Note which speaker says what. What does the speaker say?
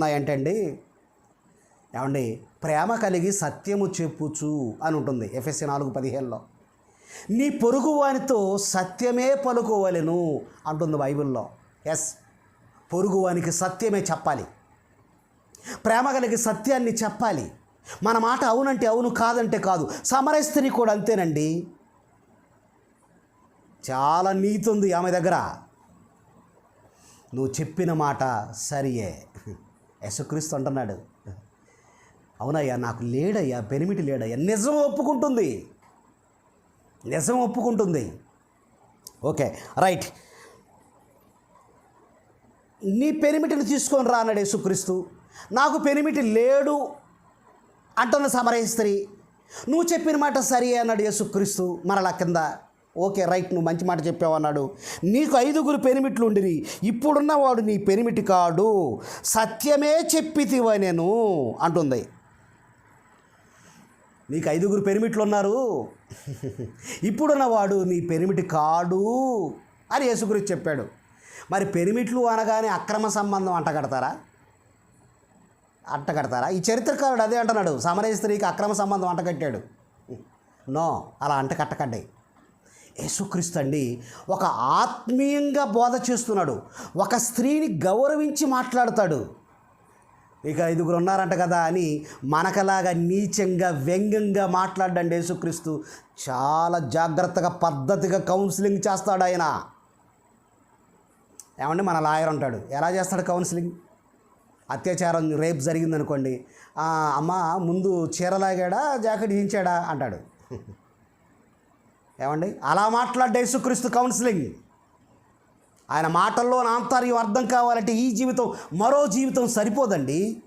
Speaker 1: ఉన్నాయంటే అండి ఏమండి? ప్రేమ కలిగి సత్యము చెప్పుచు అని ఉంటుంది ఎఫ్ఎస్సి నాలుగు పదిహేనులో. నీ పొరుగు వానితో సత్యమే పలుకోవలెను అంటుంది బైబిల్లో. ఎస్ పొరుగువానికి సత్యమే చెప్పాలి. ప్రేమ కలిగి సత్యాన్ని చెప్పాలి. మన మాట అవునంటే అవును కాదంటే కాదు. సమరస్త్రీ కూడా అంతేనండి. చాలా నీతి ఉంది ఆమె దగ్గర. నువ్వు చెప్పిన మాట సరియే. యశుక్రీస్తు అంటున్నాడు. అవునయ్యా నాకు లేడయ్యా బెనిమిటి లేడయ్యా నిజం ఒప్పుకుంటుంది. నిజం ఒప్పుకుంటుంది. Okay right. నీ పెనిమిటిని తీసుకొని రా అన్నాడు యేసుక్రీస్తు. నాకు పెనిమిటి లేడు అంటున్న సమరయ స్త్రీ. నువ్వు చెప్పిన మాట సరి అన్నాడు యేసుక్రీస్తు మరలా కింద. ఓకే రైట్ నువ్వు మంచి మాట చెప్పావు అన్నాడు. నీకు ఐదుగురు పెనిమిట్లు ఉండిరి. ఇప్పుడున్నవాడు నీ పెనిమిటి కాడు. సత్యమే చెప్పితివా నేను అంటుంది. నీకు ఐదుగురు పెనిమిట్లు ఉన్నారు. ఇప్పుడున్నవాడు నీ పెనిమిటి కాడు అని యేసుగురించి చెప్పాడు. మరి పెనిమిట్లు అనగానే అక్రమ సంబంధం అంటగడతారా అంటగడతారా ఈ చరిత్రకారుడు అదే అంటున్నాడు. సమరయ స్త్రీకి అక్రమ సంబంధం అంటగట్టాడు నో అలా అంటకట్టకండి యేసుక్రీస్తు అండి ఒక ఆత్మీయంగా బోధ చేస్తున్నాడు. ఒక స్త్రీని గౌరవించి మాట్లాడతాడు. ఇక ఐదుగురు ఉన్నారంట కదా అని మనకలాగా నీచంగా వ్యంగ్యంగా మాట్లాడండి యేసుక్రీస్తు. చాలా జాగ్రత్తగా పద్ధతిగా కౌన్సిలింగ్ చేస్తాడు ఆయన. ఏమంటే మన లాయర్ ఉంటాడు. ఎలా చేస్తాడు కౌన్సిలింగ్? అత్యాచారం రేపు జరిగిందనుకోండి. అమ్మ ముందు చీర లాగాడా జాకెట్ దించాడా అంటాడు. ఏమండి? అలా మాట్లాడే యేసుక్రీస్తు కౌన్సిలింగ్. ఆయన మాటల్లో ఆంతర్యం అర్థం కావాలంటే ఈ జీవితం మరో జీవితం సరిపోదండి.